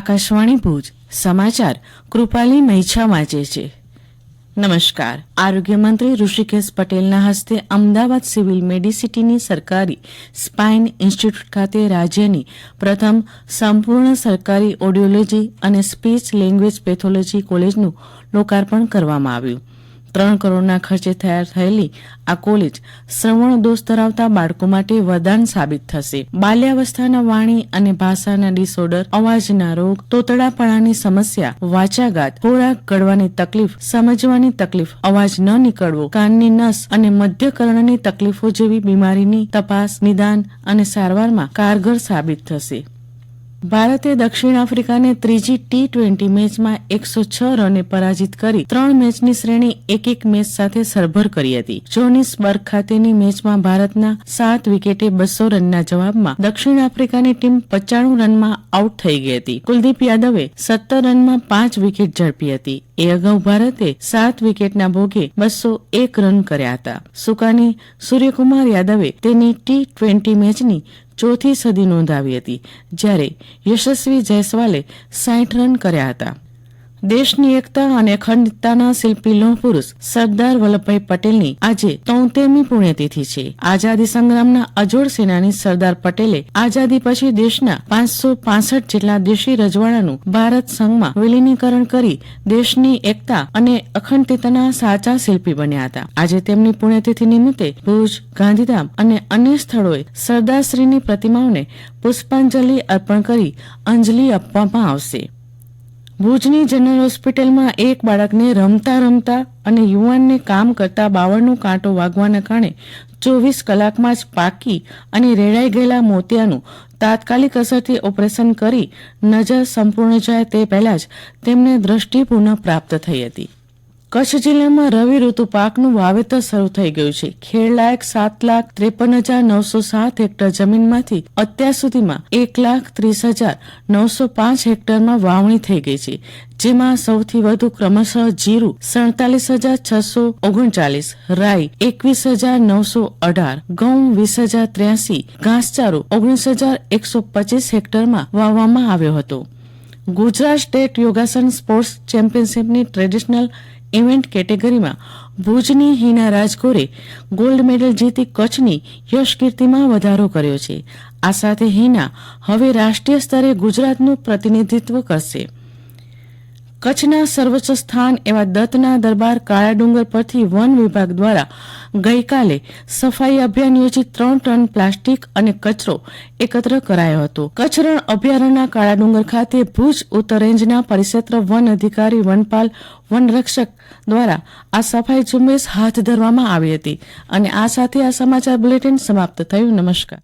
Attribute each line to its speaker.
Speaker 1: આકાશવાણી ભુજ, સમાચાર કૃપાલી મૈછા વાંચે છે. નમસ્કાર. આરોગ્ય મંત્રી ઋષિકેશ પટેલના હસ્તે અમદાવાદ સિવિલ મેડિસિટીની સરકારી સ્પાઇન ઇન્સ્ટિટ્યૂટ ખાતે રાજ્યની પ્રથમ સંપૂર્ણ સરકારી ઓડિયોલોજી અને સ્પીચ લેંગ્વેજ પેથોલોજી કોલેજનું લોકાર્પણ કરવામાં આવ્યું. ત્રણ કરોડના ખર્ચે થયેલી આ કોલેજ શ્રવણ દોષ ધરાવતા બાળકો માટે વરદાન સાબિત થશે. બાલ્યાવસ્થાના વાણી અને ભાષાના ડિસઓર્ડર, અવાજના રોગ, તોતડાપણાની સમસ્યા, વાચાઘાત, ખોરાક ગળવાની તકલીફ, સમજવાની તકલીફ, અવાજ ન નીકળવો, કાનની નસ અને મધ્યકર્ણની તકલીફો જેવી બીમારીની તપાસ, નિદાન અને સારવારમાં કારગર સાબિત થશે. ભારતે દક્ષિણ આફ્રિકાને ત્રીજી ટી ટ્વેન્ટી મેચમાં એકસો છ રને પરાજિત કરી ત્રણ મેચની શ્રેણી એક એક મેચ સાથે સરભર કરી હતી. જોનિસબર્ગ ખાતેની મેચમાં ભારતના સાત વિકેટે બસો રનના જવાબમાં દક્ષિણ આફ્રિકાની ટીમ પચાણું રનમાં આઉટ થઈ ગઈ હતી. કુલદીપ યાદવે સત્તર રનમાં પાંચ વિકેટ ઝડપી હતી. એ અગાઉ ભારતે સાત વિકેટના ભોગે બસો એક રન કર્યા હતા. સુકાની સૂર્યકુમાર યાદવે તેની ટી ટ્વેન્ટી મેચની ચોથી સદી નોંધાવી હતી જ્યારે યશસ્વી જયસ્વાલે સાઠ રન કર્યા હતા. દેશની એકતા અને અખંડિતતાના શિલ્પી લોહ પુરુષ સરદાર વલ્લભભાઈ પટેલની આજે તોતેરમી પુણ્યતિથિ છે. આઝાદી સંગ્રામના અજોડ સેનાની સરદાર પટેલે આઝાદી પછી દેશના પાંચસો પાસઠ જેટલા દેશી રજવાડાનું ભારત સંઘમાં વિલીનીકરણ કરી દેશની એકતા અને અખંડિતતાના સાચા શિલ્પી બન્યા હતા. આજે તેમની પુણ્યતિથિ નિમિત્તે ભુજ, ગાંધીધામ અને અન્ય સ્થળોએ સરદારશ્રીની પ્રતિમાઓને પુષ્પાંજલિ અર્પણ કરી અંજલિ આપવામાં આવશે. ભુજની જનરલ હોસ્પિટલમાં એક બાળકને રમતા રમતા અને યુવાનને કામ કરતા બાવળનો કાંટો વાગવાના કારણે ચોવીસ કલાકમાં જ પાકી અને રેડાઈ ગયેલા મોતિયાનું તાત્કાલિક અસરથી ઓપરેશન કરી નજર સંપૂર્ણ જાય તે પહેલા જ તેમને દ્રષ્ટિ પુનઃ પ્રાપ્ત થઈ હતી. કચ્છ જિલ્લામાં રવિ ઋતુ પાકનું વાવેતર શરૂ થઈ ગયું છે. ખેડલાયક સાત લાખ ત્રેપન હજાર નવસો સાત હેક્ટર જમીનમાંથી અત્યાર સુધીમાં એક લાખ ત્રીસ હજાર નવસો પાંચ હેક્ટરમાં વાવણી થઈ ગઈ છે. જેમાં સૌથી વધુ ક્રમશઃ જીરું સડતાલીસ હજાર છસો ઓગણચાલીસ, રાઈ એકવીસ હજાર નવસો અઢાર, ઘઉં વીસ હજાર ત્ર્યાસી, ઘાસચારો ઓગણીસ હજાર એકસો પચીસ હેક્ટરમાં વાવવામાં આવ્યો હતો. ગુજરાત સ્ટેટ યોગાસન સ્પોર્ટ્સ ચેમ્પિયનશિપની ટ્રેડિશનલ ઇવેન્ટ કેટેગરીમાં ભુજની હિના રાજગોરે ગોલ્ડ મેડલ જીતી કચ્છની યશકીર્તિમાં વધારો કર્યો છે. આ સાથે હિના હવે રાષ્ટ્રીય સ્તરે ગુજરાતનું પ્રતિનિધિત્વ કરશે. કચ્છના સર્વોચ્ચ સ્થાન એવા દત્તના દરબાર કાળા ડુંગર પરથી વન વિભાગ દ્વારા ગઈકાલે સફાઈ અભિયાન યોજી ત્રણ ટન પ્લાસ્ટિક અને કચરો એકત્ર કરાયો હતો. કચ્છ રણ અભયારણ્યના કાળા ડુંગર ખાતે ભુજ ઉત્તર રેન્જના પરિક્ષેત્ર વન અધિકારી વનપાલ વનરક્ષક દ્વારા આ સફાઈ ઝુંબેશ હાથ ધરવામાં આવી હતી. અને આ સાથે આ સમાચાર બુલેટિન સમાપ્ત થયું. નમસ્કાર.